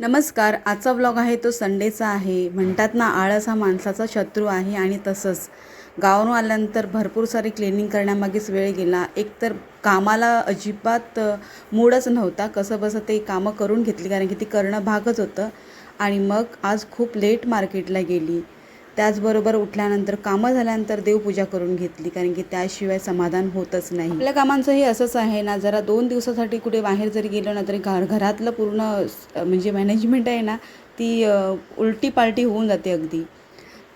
नमस्कार आजचा व्लॉग आहे तो संडेचा आहे. म्हणतात ना आळस हा माणसाचा शत्रू आहे आणि तसंच. गावावरून आल्यानंतर भरपूर सारी क्लिनिंग करण्यामागेच वेळ गेला. एकतर कामाला अजिबात मूडच नव्हता. कसं बसं ते कामं करून घेतली कारण की ती करणं भागच होतं. आणि मग आज खूप लेट मार्केटला गेली. त्याचबरोबर उठल्यानंतर कामं झाल्यानंतर देवपूजा करून घेतली कारण की त्याशिवाय समाधान होतच नाही. आपल्या कामांचं हे असंच आहे ना जरा दोन दिवसासाठी कुठे बाहेर जरी गेलो ना तरी घर घरातलं पूर्ण म्हणजे मॅनेजमेंट आहे ना ती उलटी पालटी होऊन जाते अगदी.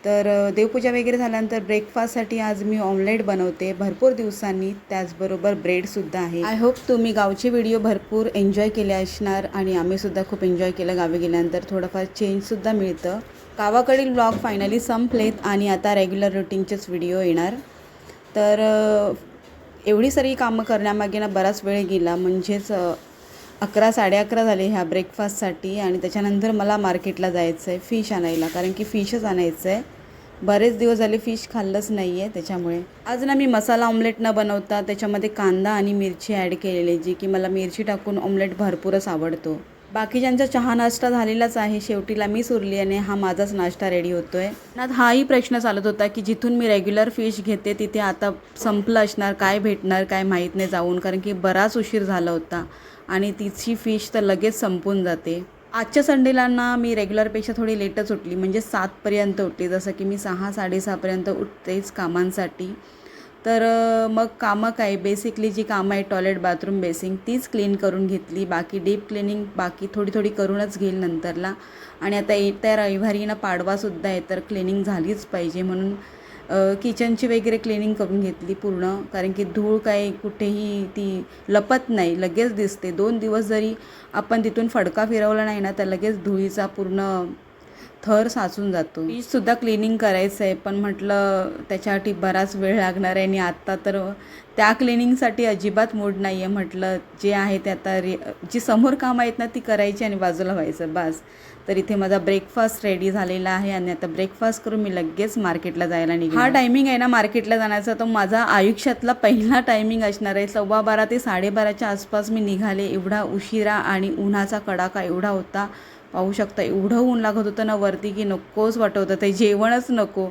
तर देवपूजा वगैरे झाल्यानंतर ब्रेकफास्टसाठी आज मी ऑमलेट बनवते भरपूर दिवसांनी. त्याचबरोबर ब्रेडसुद्धा आहे. आय होप तुम्ही गावचे व्हिडिओ भरपूर एन्जॉय केले असणार आणि आम्हीसुद्धा खूप एन्जॉय केलं. गावी गेल्यानंतर थोडंफार चेंजसुद्धा मिळतं. गावाकडील ब्लॉग फायनली संपलेत आणि आता रेग्युलर रुटीनचेच व्हिडिओ येणार. तर एवढी सारी कामं करण्यामागे ना बराच वेळ गेला. म्हणजेच अकरा साडे अकरा झाले ह्या ब्रेकफास्टसाठी आणि त्याच्यानंतर मला मार्केटला जायचं आहे फिश आणायला. कारण की फिशच आणायचं आहे बरेच दिवस झाले फिश खाल्लंच नाही आहे त्याच्यामुळे. आज ना मी मसाला ऑमलेट न बनवता त्याच्यामध्ये कांदा आणि मिरची ॲड केलेली जी की मला मिरची टाकून ऑमलेट भरपूरच आवडतो. बाकीच्यांचा चहा नाश्ता झालेलाच आहे. शेवटीला मीच उरली आणि हा माझाच नाश्ता रेडी होतोय. ना हाही प्रश्न चालत होता की जिथून मी रेग्युलर फिश घेते तिथे आता संपलं असणार काय भेटणार काय माहीत नाही जाऊन कारण की बराच उशीर झाला होता आणि तिची फिश तर लगेच संपून जाते. आजच्या संडेला ना मी रेग्युलरपेक्षा थोडी लेटच उठली म्हणजे सातपर्यंत उठली. जसं की मी सहा साडेसहापर्यंत उठतेच कामांसाठी. तर मग कामं काय? बेसिकली जी कामं आहे टॉयलेट बाथरूम बेसिंग तीच क्लीन करून घेतली. बाकी डीप क्लिनिंग बाकी थोडी थोडी करूनच घेईल नंतरला. आणि आता येत्या रविवारी ना पाडवासुद्धा आहे तर क्लिनिंग झालीच पाहिजे म्हणून किचनची वगैरे क्लिनिंग करून घेतली पूर्ण. कारण की धूळ काय कुठेही ती लपत नाही लगेच दिसते. दोन दिवस जरी आपण तिथून फडका फिरवला नाही ना तर लगेच धुळीचा पूर्ण थर साचून जातो. सुद्धा क्लिनिंग करायचं आहे पण म्हटलं त्याच्यासाठी बराच वेळ लागणार आहे आणि आत्ता तर त्या क्लिनिंगसाठी अजिबात मूड नाही आहे म्हटलं जे आहे ते आता रे जी समोर कामं आहेत ना ती करायची आणि बाजूला व्हायचं बस. तर इथे माझा ब्रेकफास्ट रेडी झालेला आहे आणि आता ब्रेकफास्ट करून मी लगेच मार्केटला जायला निघाले हा टायमिंग आहे ना मार्केटला जाण्याचा. तो माझा आयुष्यातला पहिला टायमिंग असणार आहे. सव्वा बारा ते साडेबाराच्या आसपास मी निघाले. एवढा उशिरा आणि उन्हाचा कडाका एवढा होता. पाहू शकता. एवढं ऊन लागत होतं ना वरती की नकोच वाटत होतं. ते जेवणच नको.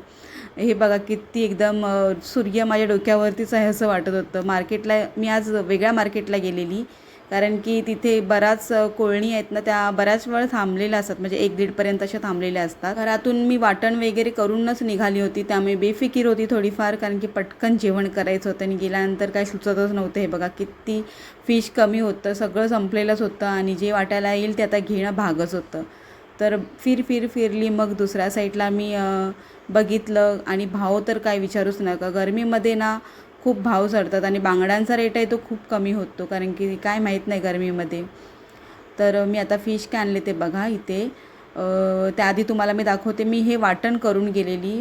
हे बघा किती एकदम सूर्य माझ्या डोक्यावरतीच आहे असं वाटत होतं. मार्केटला मी आज वेगळ्या मार्केटला गेलेली. कारण की तिथे बराच कोळणी आहेत ना त्या बऱ्याच वेळ थांबलेल्या असतात. म्हणजे एक दीडपर्यंत अशा थांबलेल्या असतात. घरातून मी वाटण वगैरे करूनच निघाली होती. त्यामुळे बेफिकीर होती थोडीफार कारण की पटकन जेवण करायचं होतं आणि गेल्यानंतर काही सुचतच नव्हतं. हे बघा किती फिश कमी होतं. सगळं संपलेलंच होतं आणि जे वाटायला येईल ते आता घेणं भागच होतं. तर फिर फिर फिरली. मग दुसऱ्या साईडला मी बघितलं. आणि भाव तर काय विचारूच नका. गरमीमध्ये ना खूप भाव चढतात आणि बांगड्यांचा रेट आहे तो खूप कमी होतो कारण की काय माहीत नाही गरमीमध्ये. तर मी आता फिश काय आणले ते बघा इथे. त्याआधी तुम्हाला मी दाखवते मी हे वाटण करून गेलेली.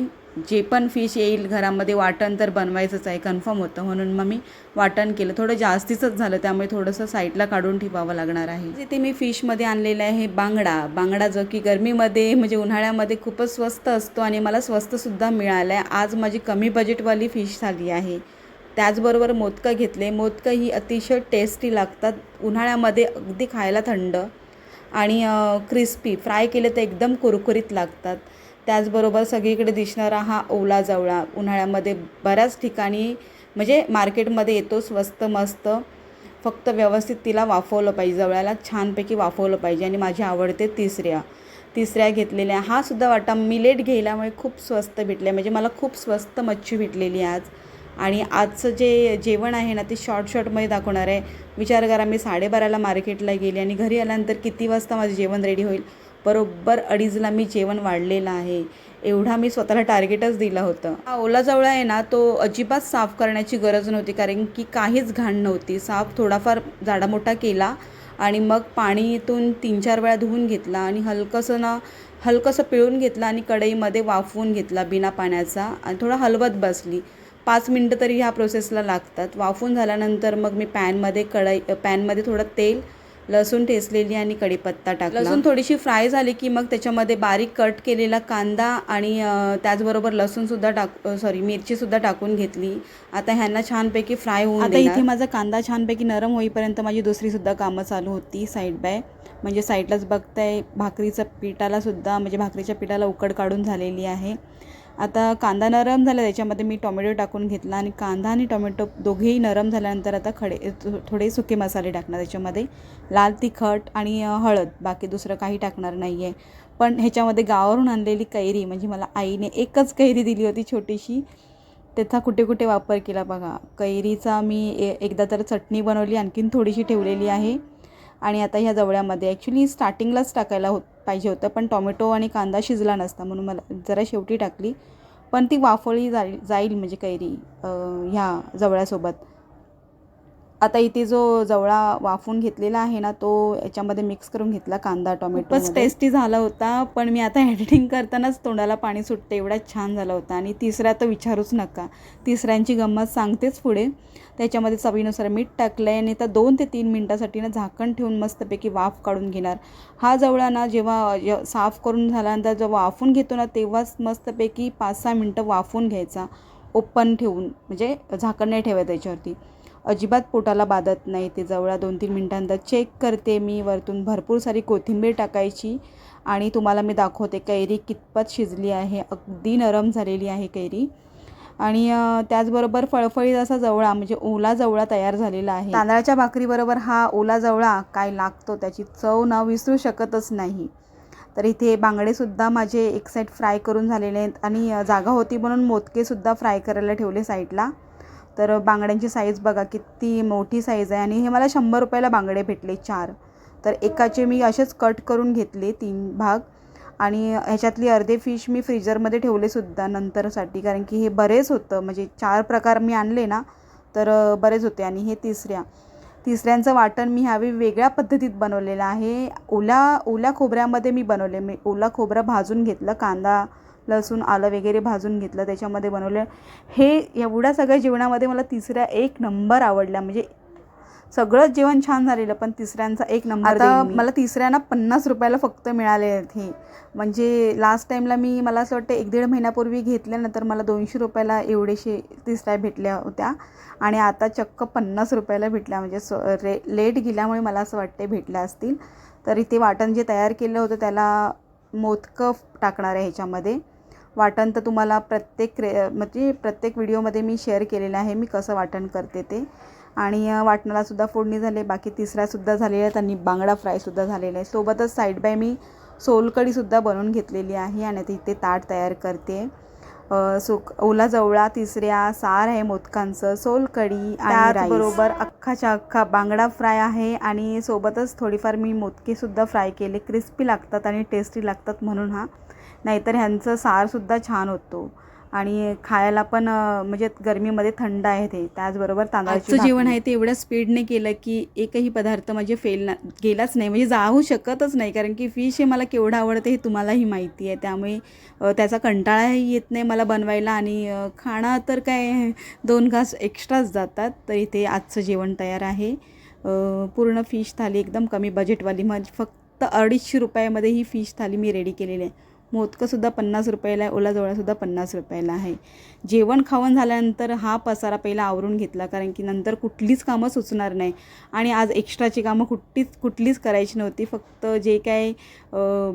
जे पण फिश येईल घरामध्ये वाटण तर बनवायचंच आहे कन्फर्म होतं. म्हणून मग मी वाटण केलं. थोडं जास्तीचंच झालं त्यामुळे थोडंसं साईडला काढून ठेवावं लागणार आहे. जिथे मी फिशमध्ये आणलेलं आहे बांगडा. बांगडा जो की गरमीमध्ये म्हणजे उन्हाळ्यामध्ये खूपच स्वस्त असतो आणि मला स्वस्तसुद्धा मिळाला आहे आज माझी कमी बजेटवाली फिश झाली आहे. त्याचबरोबर मोदकं घेतले. मोदकं ही अतिशय टेस्टी लागतात. उन्हाळ्यामध्ये अगदी खायला थंड आणि क्रिस्पी फ्राय केले तर एकदम कुरकुरीत लागतात. त्याचबरोबर सगळीकडे दिसणारा हा ओला जवळा उन्हाळ्यामध्ये बऱ्याच ठिकाणी म्हणजे मार्केटमध्ये येतो स्वस्त मस्त. फक्त व्यवस्थित तिला वाफवलं पाहिजे. जवळ्याला छानपैकी वाफवलं पाहिजे आणि माझी आवडते तिसऱ्या. तिसऱ्या घेतलेल्या. हा सुद्धा वाटा मी लेट खूप स्वस्त भेटले म्हणजे मला खूप स्वस्त मच्छी भेटलेली आज. आणि आजचं जे जेवण आहे ना ते शॉर्ट शॉर्टमध्ये दाखवणार आहे. विचार करा मी साडेबाराला मार्केटला गेले आणि घरी आल्यानंतर किती वाजता माझं जेवण रेडी होईल? बरोबर अडीचला मी जेवण वाढलेलं आहे. एवढा मी स्वतःला टार्गेटच दिलं होतं. हा ओला जवळा आहे ना तो अजिबात साफ करण्याची गरज नव्हती कारण की काहीच घाण नव्हती. साफ थोडाफार जाडामोठा केला आणि मग पाणीतून तीन चार वेळा धुवून घेतला आणि हलकंसं ना हलकंसं पिळून घेतला आणि कढईमध्ये वाफवून घेतला बिना पाण्याचा. आणि थोडा हलवत बसली. पाच मिनटं तरी ह्या प्रोसेसला लागतात. वाफून झाल्यानंतर मग मी पॅनमध्ये कढई पॅनमध्ये थोडं तेल लसूण ठेचलेली आणि कढीपत्ता टाकला. लसूण थोडीशी फ्राय झाली की मग त्याच्यामध्ये बारीक कट केलेला कांदा आणि त्याचबरोबर लसूणसुद्धा टाक सॉरी मिरचीसुद्धा टाकून घेतली. आता ह्यांना छानपैकी फ्राय होऊन आता इथे माझा कांदा छानपैकी नरम होईपर्यंत माझी दुसरीसुद्धा कामं चालू होती साईड बाय म्हणजे साईडलाच बघताय भाकरीचं पिठाला सुद्धा म्हणजे भाकरीच्या पिठाला उकड काढून झालेली आहे. आता कांदा नरम झाला त्याच्यामध्ये मी टोमॅटो टाकून घेतला आणि कांदा आणि टोमॅटो दोघेही नरम झाल्यानंतर आता खडे थो- थोडे सुके मसाले टाकणार त्याच्यामध्ये. लाल तिखट आणि हळद बाकी दुसरं काही टाकणार नाही आहे पण ह्याच्यामध्ये गावावरून आणलेली कैरी म्हणजे मला आईने एकच कैरी दिली होती छोटीशी त्याचा कुठे कुठे वापर केला बघा. कैरीचा मी ए एकदा तर चटणी बनवली आणखीन थोडीशी ठेवलेली आहे. आणि आता ह्या जवळ्यामध्ये ॲक्च्युली स्टार्टिंगलाच टाकायला होत पाहिजे होतं पण टॉमॅटो आणि कांदा शिजला नसता म्हणून मला जरा शेवटी टाकली. पण ती वाफळी जाईल जाईल म्हणजे कैरी ह्या जवळ्यासोबत. आता इथे जो जवळा वाफून घेतलेला आहे ना तो याच्यामध्ये मिक्स करून घेतला कांदा टोमॅटो खूपच टेस्टी झाला होता पण मी आता एडिटिंग करतानाच तोंडाला पाणी सुटते एवढा छान झाला होता. आणि तिसरा तर विचारूच नका. तिसऱ्यांची गंमत सांगतेच पुढे. त्याच्यामध्ये चवीनुसार मीठ टाकलं आहे आणि तर दोन ते तीन मिनटासाठी ना झाकण ठेवून मस्तपैकी वाफ काढून घेणार. हा जवळा ना जेव्हा साफ करून झाल्यानंतर जेव्हा वाफून घेतो ना तेव्हाच मस्तपैकी पाच सहा मिनटं वाफून घ्यायचा. ओपन ठेवून म्हणजे झाकण नाही ठेवायचं त्याच्यावरती. अजिबात पोटाला बाधत नाही. ते जवळा दोन तीन मिनटांनंतर चेक करते मी. वरतून भरपूर सारी कोथिंबीर टाकायची आणि तुम्हाला मी दाखवते. कैरी कितपत शिजली आहे. अगदी नरम झालेली आहे कैरी. आणि त्याचबरोबर फळफळीत असा जवळा म्हणजे ओला जवळा तयार झालेला आहे. तांदळाच्या भाकरीबरोबर हा ओला जवळा काय लागतो त्याची चव ना विसरू शकतच नाही. तर इथे बांगडेसुद्धा माझे एक साईड फ्राय करून झालेले आहेत. आणि जागा होती म्हणून मोदकेसुद्धा फ्राय करायला ठेवले साईडला तर बांगड्यांची साईज बघा किती मोठी साईज आहे. आणि हे मला शंभर रुपयाला बांगडे भेटले चार. तर एकाचे मी असेच कट करून घेतले तीन भाग. आणि ह्याच्यातली अर्धे फिश मी फ्रीजरमध्ये ठेवले सुद्धा नंतरसाठी. कारण की हे बरेच होतं. म्हणजे चार प्रकार मी आणले ना तर बरेच होते. आणि हे तिसऱ्या. तिसऱ्यांचं वाटण मी ह्यावेळी वेगळ्या पद्धतीत बनवलेलं आहे. ओल्या ओल्या खोबऱ्यामध्ये मी बनवले. मी ओला खोबरं भाजून घेतलं. कांदा लसूण आलं वगैरे भाजून घेतलं त्याच्यामध्ये बनवलं. हे एवढ्या सगळ्या जेवणामध्ये मला तिसऱ्या एक नंबर आवडल्या. म्हणजे सगळंच जेवण छान झालेलं पण तिसऱ्यांचा एक नंबर आता मला तिसऱ्यांना पन्नास रुपयाला फक्त मिळाले आहेत हे. म्हणजे लास्ट टाईमला मी मला असं वाटतं एक दीड महिन्यापूर्वी घेतल्यानंतर मला दोनशे रुपयाला एवढेशे तिसऱ्या भेटल्या होत्या. आणि आता चक्क पन्नास रुपयाला भेटल्या. म्हणजे स रे लेट गेल्यामुळे मला असं वाटते भेटल्या असतील. तर इथे वाटण जे तयार केलं होतं त्याला मोदकं टाकणार आहे ह्याच्यामध्ये. वाटण तर तुम्हाला प्रत्येक रे म्हणजे प्रत्येक व्हिडिओमध्ये मी शेअर केलेलं आहे मी कसं वाटण करते ते. आणि वाटणालासुद्धा फोडणी झाली बाकी तिसऱ्यासुद्धा झालेला आहे आणि बांगडा फ्रायसुद्धा झालेला आहे. सोबतच साईड बाय मी सोलकडीसुद्धा बनवून घेतलेली आहे आणि आता इथे ताट तयार करते. सुक ओला जवळा तिसऱ्या सार आहे मोदकांचं सोलकढी आणि बरोबर अख्खाच्या अख्खा बांगडा फ्राय आहे आणि सोबतच थोडीफार मी मोदकेसुद्धा फ्राय केले. क्रिस्पी लागतात आणि टेस्टी लागतात म्हणून हा. नाहीतर ह्यांचं सारसुद्धा छान होतो. आणि खायला पण म्हणजे गरमीमध्ये थंड आहे ते त्याचबरोबर तांदळाचं जेवण आहे ते एवढ्या स्पीडने केलं की एकही पदार्थ म्हणजे फेल ना गेलाच नाही. म्हणजे जाऊ शकतच नाही कारण की फिश हे मला केवढं आवडतं हे तुम्हालाही माहिती आहे. त्यामुळे त्याचा कंटाळाही येत नाही मला बनवायला आणि खाणं तर काय दोन घास एक्स्ट्राच जातात तर इथे आजचं जेवण तयार आहे. पूर्ण फिश थाली एकदम कमी बजेटवाली म्हणजे फक्त अडीचशे रुपयामध्ये ही फिश थाली मी रेडी केलेली आहे. मोदकंसुद्धा पन्नास रुपयाला आहे ओला जवळासुद्धा पन्नास रुपयाला आहे. जेवण खावण झाल्यानंतर हा पसारा पहिला आवरून घेतला कारण की नंतर कुठलीच कामं सुचणार नाही. आणि आज एक्स्ट्राची कामं कुठलीच कुठलीच करायची नव्हती. फक्त जे काय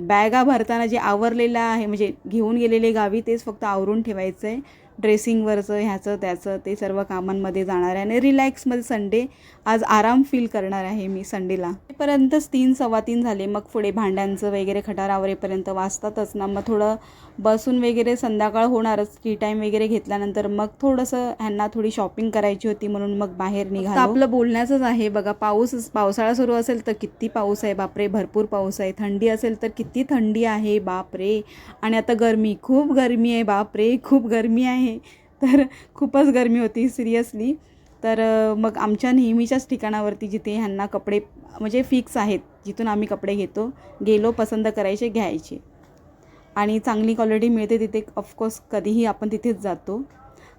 बॅगा भरताना जे आवरलेलं आहे म्हणजे घेऊन गेलेले गावी तेच फक्त आवरून ठेवायचं आहे ड्रेसिंगवरचं ह्याचं त्याचं ते सर्व कामांमध्ये जाणार आहे. आणि रिलॅक्समध्ये संडे आज आराम फील करणार आहे मी संडेला. पर्यंतच तीन सव्वा तीन झाले. मग पुढे भांड्यांचं वगैरे खटार आवरेपर्यंत वाजतातच ना. मग थोडं बसून वगैरे संध्याकाळ होणारच. टी टाईम वगैरे घेतल्यानंतर मग थोडंसं ह्यांना थोडी शॉपिंग करायची होती म्हणून मग बाहेर निघालो. आपलं बोलण्याचंच आहे. बघा पाऊस पावसाळा सुरू असेल तर किती पाऊस आहे. बापरे भरपूर पाऊस आहे. थंडी असेल तर किती थंडी आहे. बापरे. आणि आता गरमी खूप गरमी आहे. बापरे खूप गरमी आहे. तर खूपच गरमी होती सिरियसली. तर मग आमच्या नेहमीच्याच ठिकाणावरती जिथे ह्यांना कपडे म्हणजे फिक्स आहेत जिथून आम्ही कपडे घेतो गेलो पसंत करायचे घ्यायचे. आणि चांगली क्वालिटी मिळते तिथे ऑफकोर्स कधीही आपण तिथेच जातो.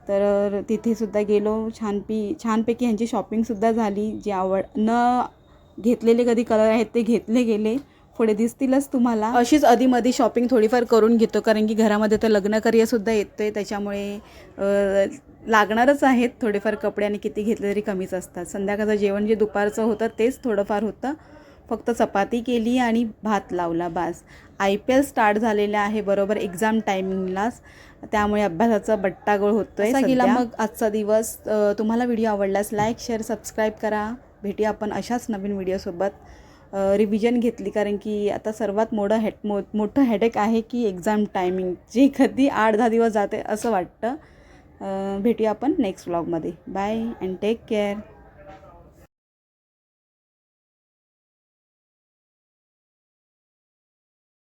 तर तिथेसुद्धा गेलो छानपी छानपैकी ह्यांची शॉपिंगसुद्धा झाली. जी आवड न घेतलेले कधी कलर आहेत ते घेतले गेले. पुढे दिसतीलच तुम्हाला. अशीच अधीमधी शॉपिंग थोडीफार करून घेतो कारण की घरामध्ये तर लग्न कार्यसुद्धा येतं आहे त्याच्यामुळे लागणारच आहेत थोडेफार कपडे आणि किती घेतले तरी कमीच असतात. संध्याकाळचं जेवण जे दुपारचं होतं तेच थोडंफार होतं. फक्त चपाती केली आणि भात लावला बास. आय पी एल स्टार्ट झालेलं आहे बरोबर एक्झाम टायमिंगलाच त्यामुळे अभ्यासाचा बट्टागोळ होतोय असा गेला. मग आजचा दिवस. तुम्हाला व्हिडिओ आवडल्यास लाईक शेअर सबस्क्राईब करा. भेटूया आपण अशाच नवीन व्हिडिओसोबत रिव्हिजन घेतली. कारण की आता सर्वात मोठं हेड मो मोठं हेडेक आहे की एक्झाम टायमिंग जे कधी आठ दहा दिवस जाते असं वाटतं. भेटूया आपण नेक्स्ट व्लॉगमध्ये बाय अँड टेक केअर